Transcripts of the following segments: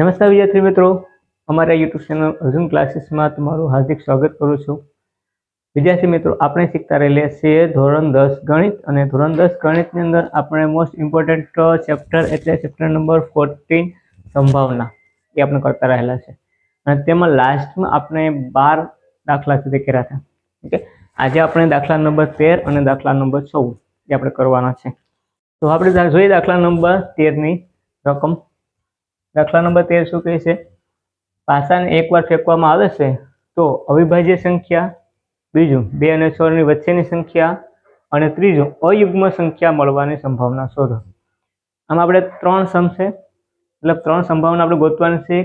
નમસ્કાર વિદ્યાર્થી મિત્રો. અમારા યુટ્યુબ ચેનલ અર્જુન ક્લાસીસમાં તમારું હાર્દિક સ્વાગત કરું છું. વિદ્યાર્થી મિત્રો, આપણે શીખતા રહેલા છીએ ધોરણ દસ ગણિત અને ધોરણ દસ ગણિતની અંદર આપણે મોસ્ટ ઇમ્પોર્ટન્ટ ચેપ્ટર એટલે ચેપ્ટર નંબર ફોર્ટીન સંભાવના એ આપણે કરતા રહેલા છે. અને તેમાં લાસ્ટમાં આપણે બાર દાખલા સુધી કર્યા હતા. ઓકે? આજે આપણે દાખલા નંબર તેર અને દાખલા નંબર ચૌદ એ આપણે કરવાના છે. તો આપણે જોઈએ દાખલા નંબર તેરની રકમ. દાખલા નંબર તેર શું કહે છે? પાસાને એકવાર ફેંકવામાં આવે છે, તો અવિભાજ્ય સંખ્યા, બીજું બે અને છ વચ્ચેની સંખ્યા અને ત્રીજું અયુગ્મ સંખ્યા મળવાની સંભાવના શોધો. આમ આપણે ત્રણ સમ છે મતલબ ત્રણ સંભાવના આપણે ગોતવાની છે.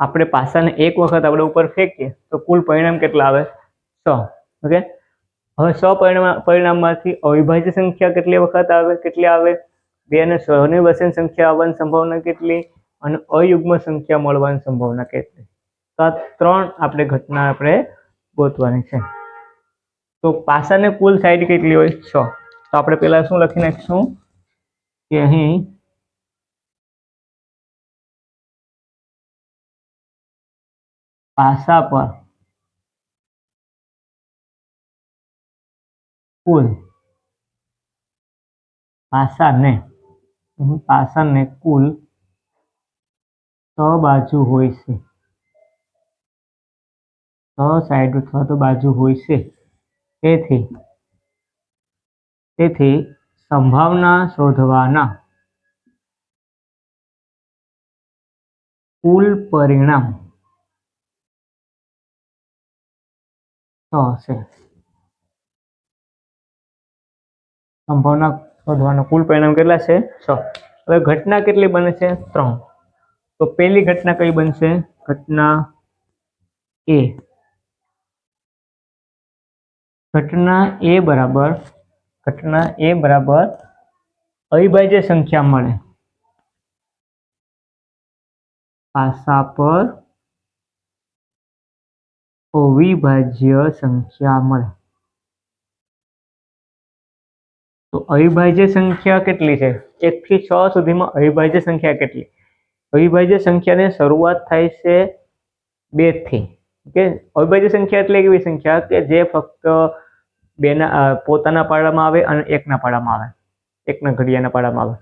આપણે પાસાને એક વખત આપણે ઉપર ફેંકીએ, તો કુલ પરિણામ કેટલા આવે? સો. ઓકે? હવે સો પરિણામ પરિણામમાંથી અવિભાજ્ય સંખ્યા કેટલી વખત આવે, કેટલી આવે? બે અને છ વસેન સંખ્યા આવવાની સંભાવના કેટલી? અને અયુગ્મ સંખ્યા મળવાની સંભાવના કેટલી? તો આ ત્રણ આપણે ઘટના આપણે ગોતવાની છે. તો પાસાને કુલ સાઈડ કેટલી હોય? છ. તો આપણે પેલા શું લખી નાખીશું? કે અહીં પાસા પર કુલ પાસાને પાસાને કુલ છ બાજુ હોય છે. છ સાઈડ અથવા તો બાજુ હોય છે. તેથી તેથી સંભાવના શોધવાના કુલ પરિણામ છ છે. સંભાવના શોધવાના કુલ પરિણામ કેટલા છે? છ. હવે ઘટના કેટલી બને છે? ત્રણ. તો પહેલી ઘટના કઈ બનશે? ઘટના એ. ઘટના એ બરાબર, ઘટના એ બરાબર અવિભાજ્ય સંખ્યા મળે. પાસા પર અવિભાજ્ય સંખ્યા મળે. તો અવિભાજ્ય સંખ્યા કેટલી છે? એક થી છ સુધીમાં અવિભાજ્ય સંખ્યા કેટલી? અવિભાજ્ય સંખ્યાને શરૂઆત થાય છે બેથી. ઓકે? અવિભાજ્ય સંખ્યા એટલે એવી સંખ્યા કે જે ફક્ત બેના પોતાના પાડામાં આવે અને એકના પાડામાં આવે. એકના ઘડિયાના પાડામાં આવે.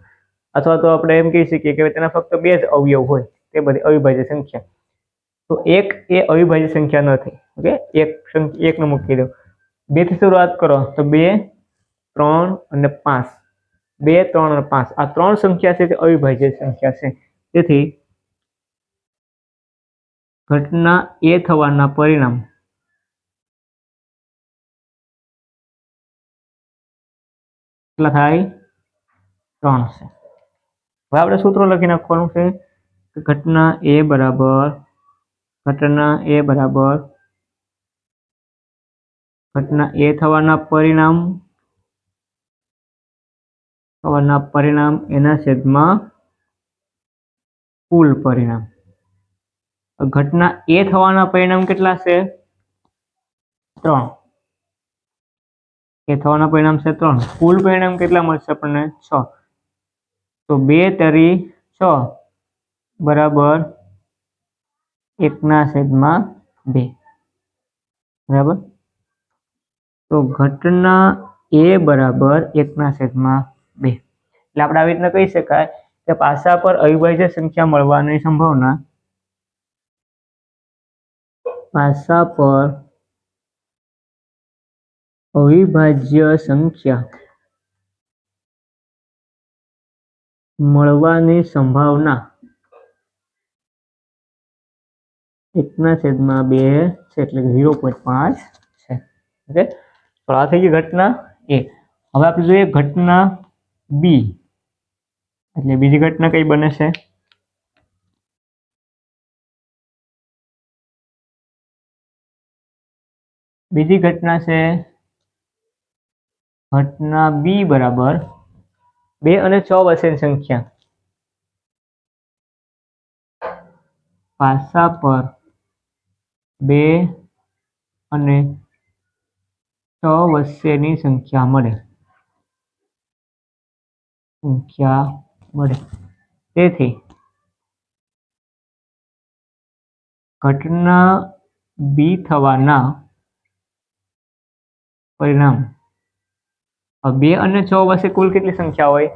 અથવા તો આપણે એમ કહી શકીએ કે તેના ફક્ત બે જ અવયવ હોય, તે બધી અવિભાજ્ય સંખ્યા. તો એક એ અવિભાજ્ય સંખ્યા નથી. ઓકે? એક એકને મૂકી દો. બેથી શરૂઆત કરો તો બે ત્રણ અને પાંચ. બે, ત્રણ અને પાંચ. આ ત્રણ સંખ્યા છે તે અવિભાજ્ય સંખ્યા છે? તેથી ઘટના એ થવાના પરિણામ. કેટલા થાય? ત્રણ છે. હવે આપણે સૂત્રો લખી નાખવાનું છે કે ઘટના એ બરાબર, ઘટના એ બરાબર, ઘટના એ થવાના પરિણામ થવાના પરિણામ એના છેદમાં કુલ પરિણામ. ઘટના એ થવાના પરિણામ કેટલા છે? ત્રણ. એ થવાના પરિણામ છે ત્રણ. કુલ પરિણામ કેટલા મળશે આપણને? છ. તો બે તરી છ બરાબર એકના છેદમાં બે. બરાબર? તો ઘટના એ બરાબર એકના છેદમાં બે. એટલે આપણે આવી રીતના કહી શકાય કે પાસા પર અવિભાજ્ય સંખ્યા મળવાની સંભાવના પાસા પર અવિભાજ્ય સંખ્યા મળવાની સંભાવના એકના છેદમાં બે છે એટલે ઝીરો પોઈન્ટ પાંચ છે. ઓકે? તો આ થઈ ગઈ ઘટના એ. હવે આપણે જોઈએ ઘટના બી એટલે બીજી ઘટના કઈ બને છે? બીજી ઘટના છે ઘટના બી બરાબર. બે અને છ વચ્ચેની સંખ્યા. પાસા પર બે અને છ વચ્ચેની સંખ્યા મળે. સંખ્યા મળે તેથી ઘટના બી થવાના પરિણામ. હવે બે અને છ વચ્ચે કુલ કેટલી સંખ્યા હોય?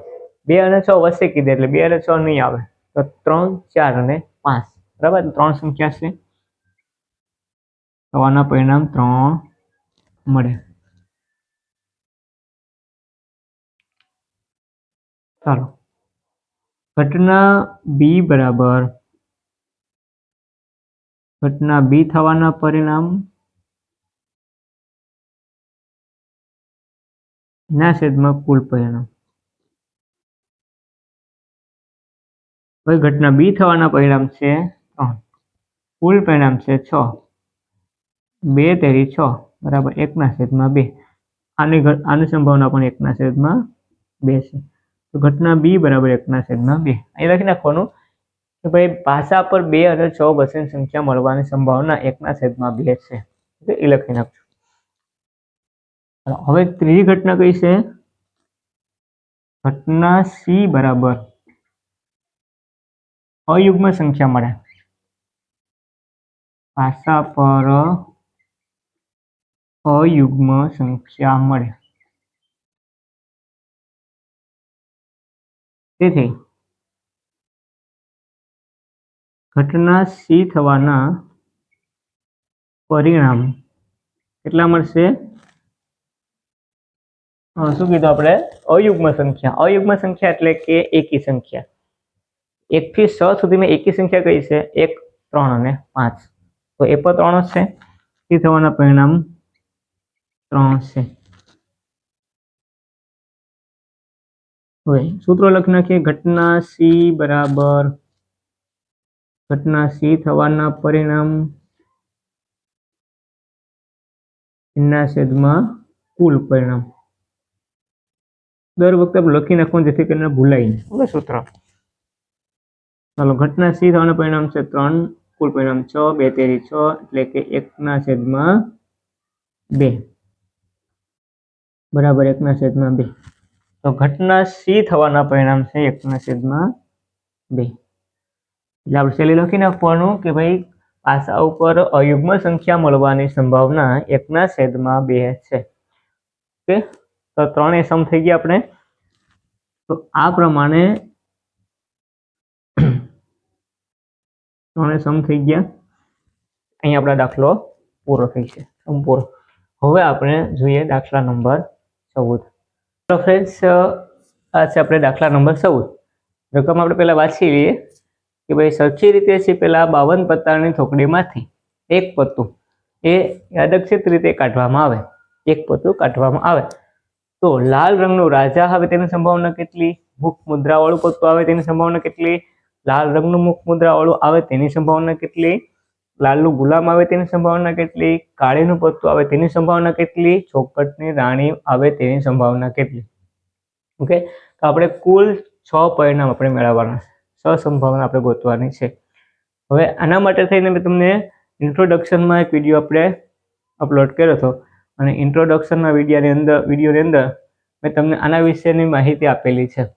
બે અને છ વચ્ચે કીધે એટલે બે અને છ નહીં આવે. તો ત્રણ, ચાર અને પાંચ. બરાબર? તો ત્રણ સંખ્યા છે. થવાના પરિણામ ત્રણ મળે. ચાલો. ઘટના બી બરાબર. ઘટના બી થવાના પરિણામ. ના છેદમાં કુલ પરિણામ. ઘટના બી થવાના પરિણામ છે ત્રણ. કુલ પરિણામ છે છ. બે તેરી છ. બરાબર, એકના છેદમાં બે. આની આની સંભાવના પણ એકના છેદમાં બે છે. તો ઘટના બી બરાબર એકના છેદમાં બે. અહીં લખી નાખવાનું કે ભાઈ ભાષા પર બે અને છ વચ્ચેની સંખ્યા મળવાની સંભાવના એકના છેદમાં બે છે. એ લખી નાખજો. હવે ત્રીજી ઘટના કઈ છે? ઘટના સી બરાબર અયુગ્મ સંખ્યા મળે. ભાષા પર અયુગ્મ સંખ્યા મળે. તેથી ઘટના સી થવાના પરિણામ કેટલા મળશે? શું કીધું આપણે? અયુગ્મ સંખ્યા. અયુગ્મ સંખ્યા એટલે કે એકી સંખ્યા. એક થી છ સુધીમાં એકી સંખ્યા કઈ છે? એક, ત્રણ અને પાંચ. તો એ પણ ત્રણ જ છે. સી થવાના પરિણામ ત્રણ છે. હવે સૂત્રો લખી નાખીએ ઘટના સી બરાબર ઘટના સી થવાના પરિણામ એના છેદમાં કુલ પરિણામ. દર વખતે લખી નાખવાનું જેથી કરીને ભૂલાય હવે સૂત્ર. ચાલો ઘટના સી થવાના પરિણામ છે ત્રણ કુલ પરિણામ છ બે તેરી છ એટલે કે એકના છેદમાં બે. બરાબર એકના છેદમાં બે. તો ઘટના સી થવાના પરિણામ છે એકના છેદમાં બે. એટલે આપણે છેલ્લે લખી નાખવાનું કે ભાઈ, પાસા ઉપર અયુગ્મ સંખ્યા મળવાની સંભાવના એકના છેદમાં બે છે. ઓકે? તો ત્રણ સમ થઈ ગયા આપણે. તો આ પ્રમાણે ત્રણે સમ થઈ ગયા. અહીં આપણો દાખલો પૂરો થઈ છે. સંપૂર્ણ. હવે આપણે જોઈએ દાખલા નંબર ચૌદ. તો ફ્રેન્ડ્સ આ છે આપણે દાખલા નંબર ચૌદ. રકમ આપણે પહેલા વાંચી લઈએ કે ભાઈ સરખી રીતે છે પેલા બાવન પત્તાની થોકડીમાંથી એક પત્તું એ યાદક્ષિત રીતે કાઢવામાં આવે. એક પત્તું કાઢવામાં આવે. તો લાલ રંગનું રાજા આવે તેની સંભાવના કેટલી? મુખ મુદ્રાવાળું પત્તું આવે તેની સંભાવના કેટલી? લાલ રંગનું મુખ મુદ્રાવાળું આવે તેની સંભાવના કેટલી? લાલનું ગુલામ આવે તેની સંભાવના કેટલી? કાળીનું પત્તું આવે તેની સંભાવના કેટલી? ચોકટની રાણી આવે તેની સંભાવના કેટલી? ઓકે, તો આપણે કુલ છ પરિણામ આપણે મેળવવાના છે. છ સંભાવના આપણે ગોતવાની છે. હવે આના માટે થઈને મેં તમને ઇન્ટ્રોડક્શનમાં એક વીડિયો આપણે અપલોડ કર્યો હતો. અને ઇન્ટ્રોડક્શનના વિડીયાની અંદર, વિડીયોની અંદર મેં તમને આના વિશેની માહિતી આપેલી છે.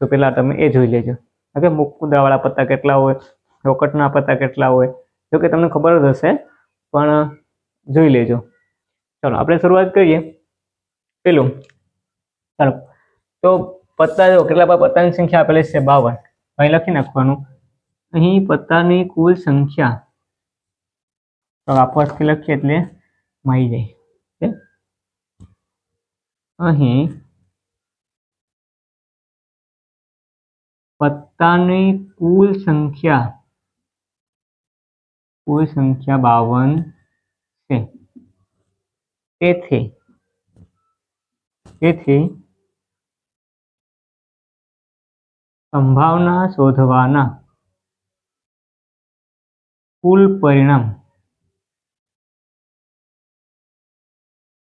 તો પહેલાં તમે એ જોઈ લેજો. ઓકે, મુકુદાવાળા પત્તા કેટલા હોય? ચોકટના પત્તા કેટલા હોય? જો કે તમને ખબર જ હશે, પણ, જોઈ લેજો. ચાલો, આપણે શરૂઆત કરીએ. પેલું, ચાલો. તો પત્તા જો કેટલા પર પત્તાની સંખ્યા આપેલી છે બાવન. અહીં લખી નાખવાનું. અહીં પત્તાની કુલ સંખ્યા, તો આપવાથી લખીએ એટલે માઈ જાય. અહીં પત્તાની કુલ સંખ્યા કુલ સંખ્યા બાવન છે. તેથી તેથી સંભાવના શોધવાના કુલ પરિણામ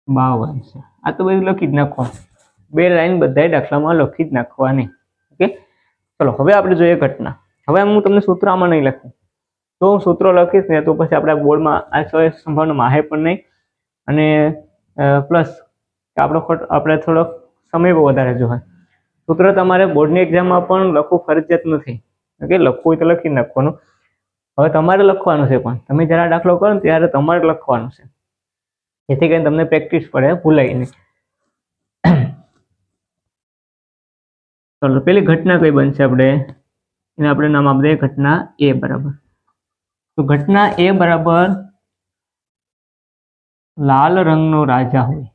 બાવન છે. આ તો બધું લખી જ નાખવાનું. બે લાઈન બધાય દાખલામાં લખી જ નાખવાની. ઓકે? ચલો, હવે આપણે જોઈએ ઘટના. હવે હું તમને સૂત્ર આમાં નહીં લખું. તો હું સૂત્રો લખીશ ને તો પછી આપણા બોર્ડમાં આ ચોઈસ સંભાવના માહે પણ નહીં. અને પ્લસ આપણો ખોટ, આપણે થોડોક સમય વધારે જોઈએ સૂત્ર તમારે બોર્ડની એક્ઝામમાં પણ લખવું ફરજિયાત નથી. ઓકે, લખવું હોય તો લખી નાખવાનું. હવે તમારે લખવાનું છે પણ. તમે જ્યારે દાખલો કરો ને ત્યારે તમારે લખવાનું છે. જેથી કરીને તમને પ્રેક્ટિસ પડે, ભૂલાય નહીં. ચલો, પેલી ઘટના કઈ બનશે આપણે? એને આપણે નામ આપી દઈએ, ઘટના એ, બરાબર. તો ઘટના એ બરાબર લાલ રંગનો રાજા હોય.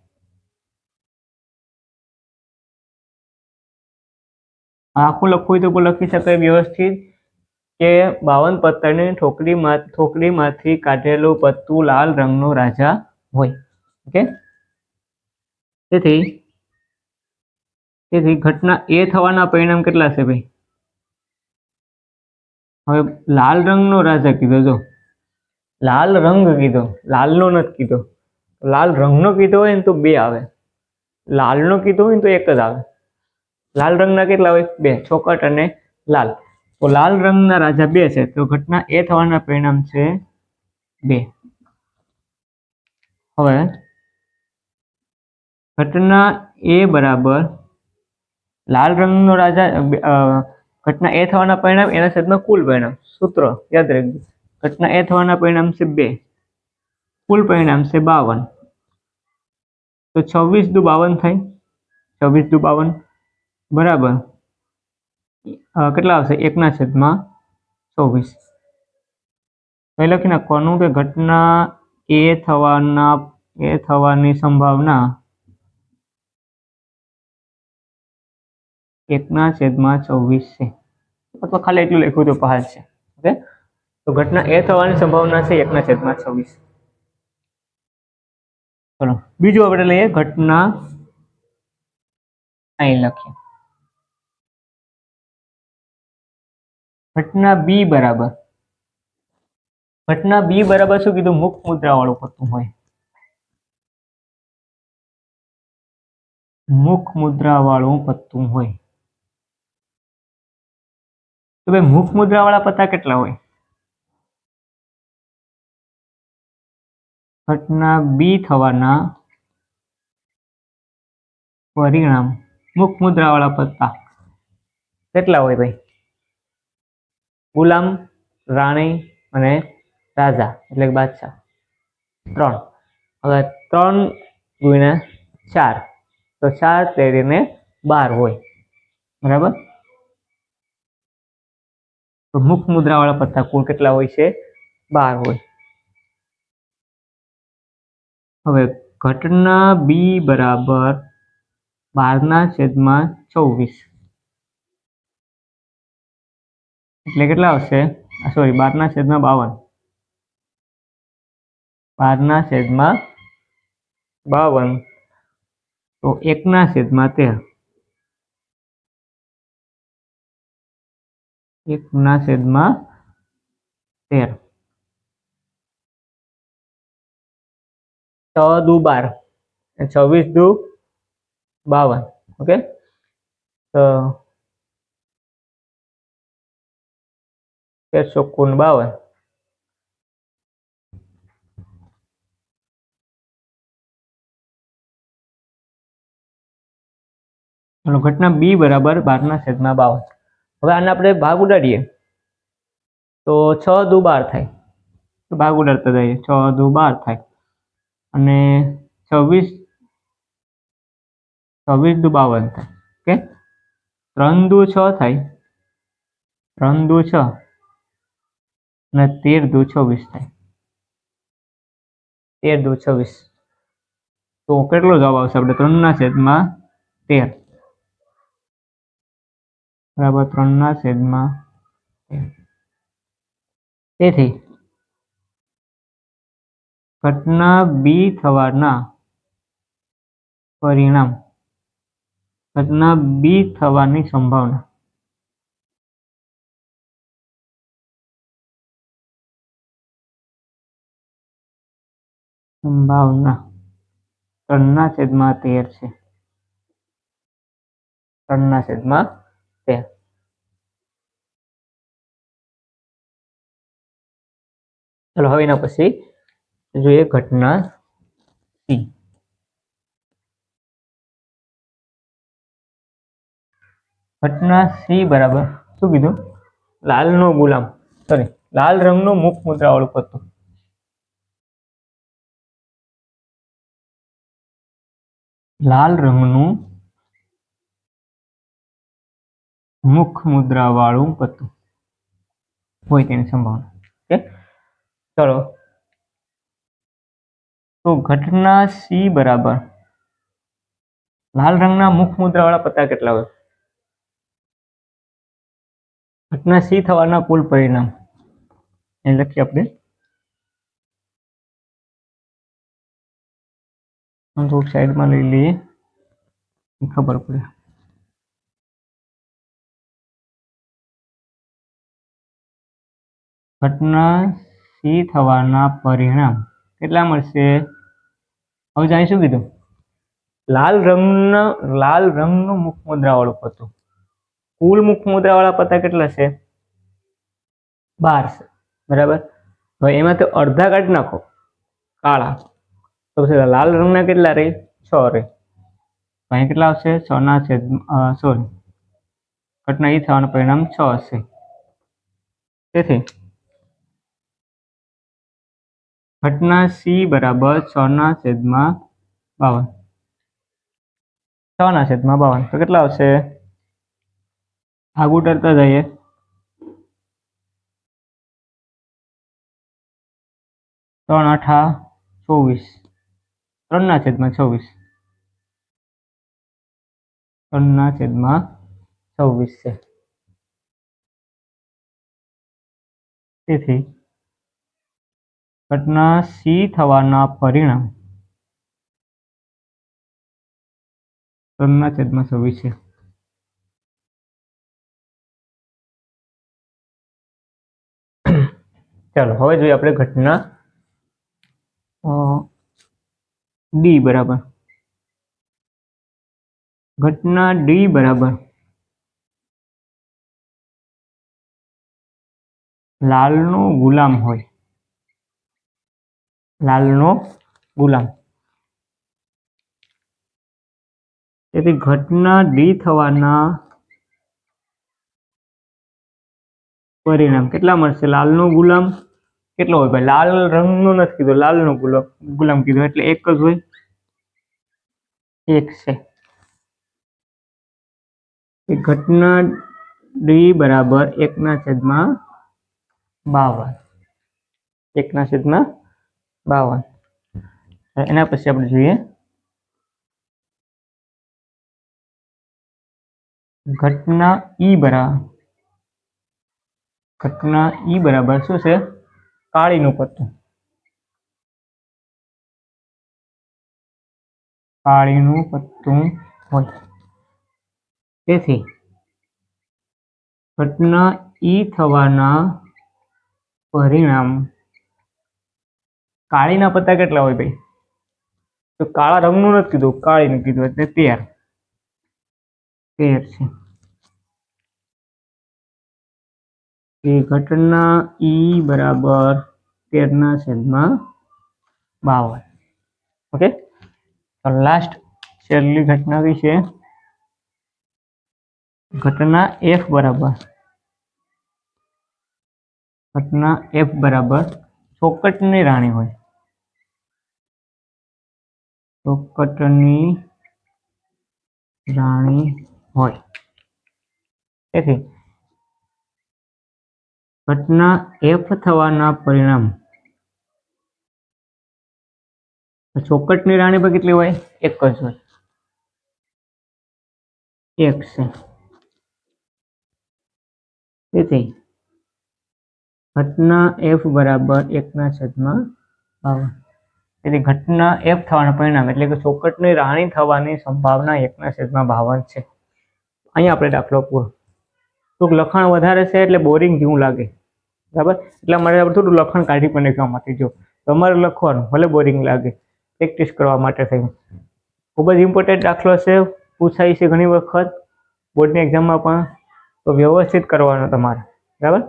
આખું લખવું હોય તો લખી શકાય વ્યવસ્થિત કે બાવન પત્તરની ઠોકરીમાં ઠોકરીમાંથી કાઢેલું પત્તું લાલ રંગનો રાજા હોય. ઓકે? તેથી તેથી ઘટના એ થવાના પરિણામ કેટલા છે ભાઈ? હવે લાલ રંગનો રાજા કીધો, જો. લાલ રંગ કીધો, લાલનો નથી કીધો. લાલ રંગનો કીધો હોય ને તો બે આવે. લાલનો કીધો હોય ને તો એક જ આવે. લાલ રંગના કેટલા હોય? બે, ચોકટ અને લાલ. તો લાલ રંગના રાજા બે છે. તો ઘટના એ થવાના પરિણામ છે બે. હવે ઘટના એ બરાબર લાલ રંગનો રાજા ઘટના એ થવાના પરિણામ એના છેદમાં કુલ પરિણામ, સૂત્ર, યાદ રાખજો. ઘટના એ થવાના પરિણામ છે બે. કુલ પરિણામ છે બાવન. તો છવ્વીસ દુ બાવન થાય. છવ્વીસ દુ બાવન. બરાબર. કેટલા આવશે? એકના છેદમાં ચોવીસ. અહીં લખી નાખવાનું કે ઘટના એ થવાના, એ થવાની સંભાવના એકના છેદમાં ચોવીસ છે. અથવા ખાલી એટલું લખ્યું તો પહાડ છે. ઓકે? તો ઘટના એ થવાની સંભાવના છે એકના છેદમાં છવ્વીસ. ચલો, બીજું આપણે લઈએ ઘટના અહીં લખીએ. ઘટના બી બરાબર. ઘટના બી બરાબર શું કીધું? મુખ મુદ્રા વાળું પત્તું હોય. મુખ મુદ્રા વાળું પત્તું હોય. તો ભાઈ મુખ મુદ્રા વાળા પત્તા કેટલા હોય? ઘટના બી થવાના પરિણામ મુખ મુદ્રા વાળા પત્તા કેટલા હોય ભાઈ? ગુલામ, રાણી અને રાજા, એટલે બાદશાહ. ત્રણ. હવે ત્રણ ગુણ્યા ચાર. તો ચાર તેરીને બાર હોય. બરાબર? તો મુખ મુદ્રા વાળા પત્તા કુલ કેટલા હોય છે? બાર હોય. હવે ઘટના બી બરાબર બારના છેદમાં ચોવીસ. એટલે કેટલા આવશે? સોરી બારના છેદમાં બાવન. બારના છેદમાં બાવન. તો એકના છેદમાં તેર. એકના છેદમાં તેર. છ દુ બાર. છવ્વીસ દુ બાવન. ઓકે? તો તેરસો કુન બાવન. ઘટના બી બરાબર બારના છેદમાં બાવન. હવે આને આપણે ભાગ ઉડાડીએ. તો છ દુ બાર થાય. ભાગ ઉડાડતા જઈએ. છ દુ બાર થાય. અને છવ્વીસ છવ્વીસ દુ બાવન થાય. ઓકે? ત્રણ દુ છ થાય. ત્રણ દુ છ. અને તેર દુ છવ્વીસ થાય. તેર દુ છવ્વીસ. તો કેટલો જવાબ આવશે? આપણે ત્રણના છેદમાં તેર. બરાબર ત્રણના છેદમાં તેથી ઘટના બી થવાના પરિણામ, ઘટના બી થવાની સંભાવના. સંભાવના, ત્રણના છેદમાં તેર છે. ત્રણના છેદમાં ચલો હવે એના પછી જોઈએ ઘટના સી. ઘટના સી બરાબર. શું કીધું? લાલનો ગુલામ. સોરી લાલ રંગનો મુખ મુદ્રા વાળું પત્તું. લાલ રંગનું મુખ મુદ્રા વાળું પત્તું. હોય તેની સંભાવના. ચલો તો ઘટના સી બરાબર. લાલ રંગના મુખ મુદ્રા વાળા પત્તા કેટલા હોય? ઘટના સી થવાના કુલ પરિણામ. એ લખીએ આપણે. થોડુંક સાઈડમાં લઈ લઈએ. ખબર પડે. ઘટના સી થવાના પરિણામ કેટલા મળશે? હવે જાણી શું કીધું? લાલ રંગના, લાલ રંગનું મુખ મુદ્રાવાળું પતું કુલ મુખ મુદ્રાવાળા પત્તા કેટલા છે? બાર છે. બરાબર? હવે એમાં તો અડધા કાઢી નાખો. કાળા. તો પછી લાલ રંગના કેટલા રહે? છ રહે. અહીં કેટલા આવશે? છ ના છે સોરી. ઘટના એ થવાનું પરિણામ છ હશે. તેથી ઘટના સી બરાબર છ ના છેદમાં બાવન. છ ના છેદમાં બાવન. તો કેટલા આવશે? આગું ટરતા જઈએ. ત્રણ આઠા ચોવીસ. ત્રણના છેદમાં છવ્વીસ. ત્રણના છેદમાં છવ્વીસ છે. તેથી ઘટના સી થવાના પરિણામ. ત્રણના છેદમાં છે. ચાલો, હવે જોઈએ આપણે ઘટના ડી બરાબર. ઘટના ડી બરાબર. લાલનો ગુલામ હોય. લાલનો ગુલામ. તેથી ઘટના ડી થવાના પરિણામ કેટલા મળશે? લાલનો ગુલામ કેટલો હોય? ભાઈ, લાલ રંગનો નથી કીધો. લાલનો ગુલામ ગુલામ કીધો. એટલે એક જ હોય? એક છે. એ ઘટના ડી બરાબર એકના છેદમાં બાવન. એકના છેદમાં બાવન. એના પછી આપણે જોઈએ. ઘટના ઈ બરાબર ઘટના ઈ બરાબર શું છે? કાળીનું પત્તું. કાળીનું પત્તું હોય. તેથી ઘટના ઈ થવાના પરિણામ કાળીના પત્તા કેટલા હોય ભાઈ? તો કાળા રંગનું નથી કીધું, કાળીનું કીધું એટલે તેર. તેર છે. એ ઘટના ઈ બરાબર તેરના છેદમાં બાવન. ઓકે? તો લાસ્ટ છેલ્લી ઘટના છે? ઘટના એફ બરાબર. ઘટના એફ બરાબર ચોકટની રાણી હોય. ચોકટની રાણી હોય. તેથી ઘટના એફ થવાના પરિણામ. ચોકટની રાણી પર કેટલી હોય? એક જ હોય. એક છે. તેથી ઘટના એફ બરાબર એકના છેદમાં બાવન. તેથી ઘટના એફ થવાના પરિણામ એટલે કે ચોકટની રાણી થવાની સંભાવના એકના છેદમાં બાવન છે. અહીંયા આપણે દાખલો પૂરો. થોડુંક લખાણ વધારે છે એટલે બોરિંગ જેવું લાગે. બરાબર? એટલા માટે આપણે થોડું લખાણ કાઢી પણ એક્ઝામમાંથી જો. તમારે લખવાનું, ભલે બોરિંગ લાગે. પ્રેક્ટિસ કરવા માટે થઈ ખૂબ જ ઇમ્પોર્ટન્ટ દાખલો છે. પૂછાય છે ઘણી વખત. બોર્ડની એક્ઝામમાં પણ. તો વ્યવસ્થિત કરવાનો તમારે. બરાબર?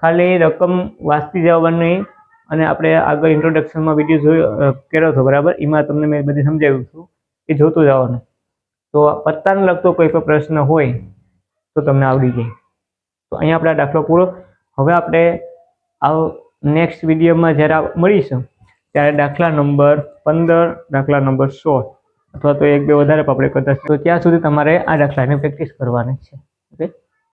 ખાલી રકમ વાંચતી જવાની અને આપણે આગળ ઇન્ટ્રોડક્શનમાં વીડિયો જોયો કર્યો હતો, બરાબર? એમાં તમને મેં બધી સમજાવ્યું છું એ જોતું જવાનું. તો પત્તાને લગતો કોઈ પણ પ્રશ્ન હોય તો તમને આવડી જાય. તો અહીંયા આપણે દાખલો પૂરો. હવે આપણે આ નેક્સ્ટ વિડીયોમાં જ્યારે મળીશું, ત્યારે દાખલા નંબર પંદર, દાખલા નંબર સોળ, અથવા તો એક બે વધારે આપણે કરતા. તો ત્યાં સુધી તમારે આ દાખલાની પ્રેક્ટિસ કરવાની છે.